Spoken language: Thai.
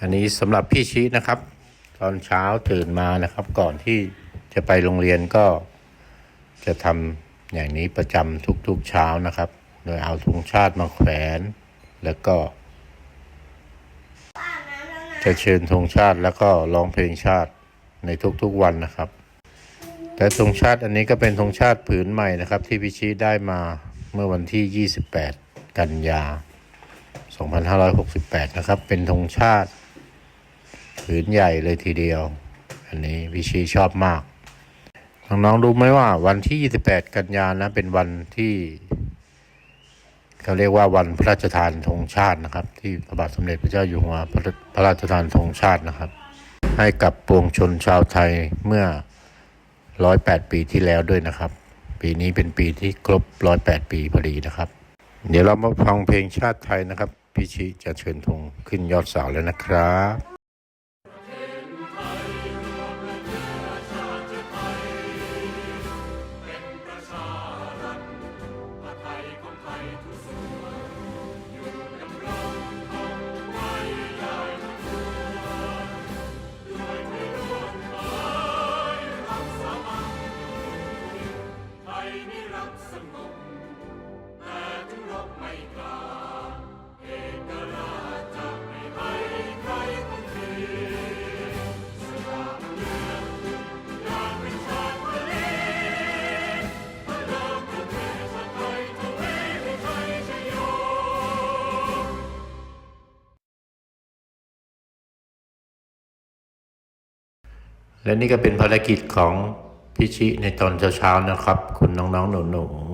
อันนี้สำหรับพี่ชี้นะครับ ตอนเช้าตื่นมานะครับ ก่อนที่จะไปโรงเรียนก็จะทำอย่างนี้ประจำทุกๆเช้านะครับ โดยเอาธงชาติมาแขวน แล้วก็ จะเชิญธงชาติแล้วก็ร้องเพลงชาติในทุกๆวันนะครับ แต่ธงชาติอันนี้ก็เป็นธงชาติผืนใหม่นะครับ ที่พิชิตได้มาเมื่อวันที่ 28 กันยา 2568 นะครับ เป็นธงชาติ ผืนใหญ่เลยทีเดียว อันนี้พิชิชอบมากน้องๆรู้ไหมว่าวันที่ 28 กันยานะเป็นวันที่เขาเรียกว่าวันพระราชทานธงชาตินะครับ ที่พระบาทสมเด็จพระเจ้าอยู่หัวพระพระราชทานธงชาตินะครับ ให้กับปวงชนชาวไทยเมื่อ 108 ปีที่แล้วด้วยนะครับ ปีนี้เป็นปีที่ครบ 108 ปีพอดีนะครับ เดี๋ยวเรามาฟังเพลงชาติไทยนะครับ พี่ชิจะเชิญธงขึ้นยอดเสาแล้วนะครับ สงบแต่ถึงรบไม่กล้าเอกราชจะไม่ให้ใครคนทีสยามเมืองอยากเป็นชาติทะเลพระรามของเทพไทยทวีวิชัยชโยและนี่ก็เป็นภารกิจของ พี่ชิในตอนเช้าๆนะครับ คุณน้องๆหนูๆ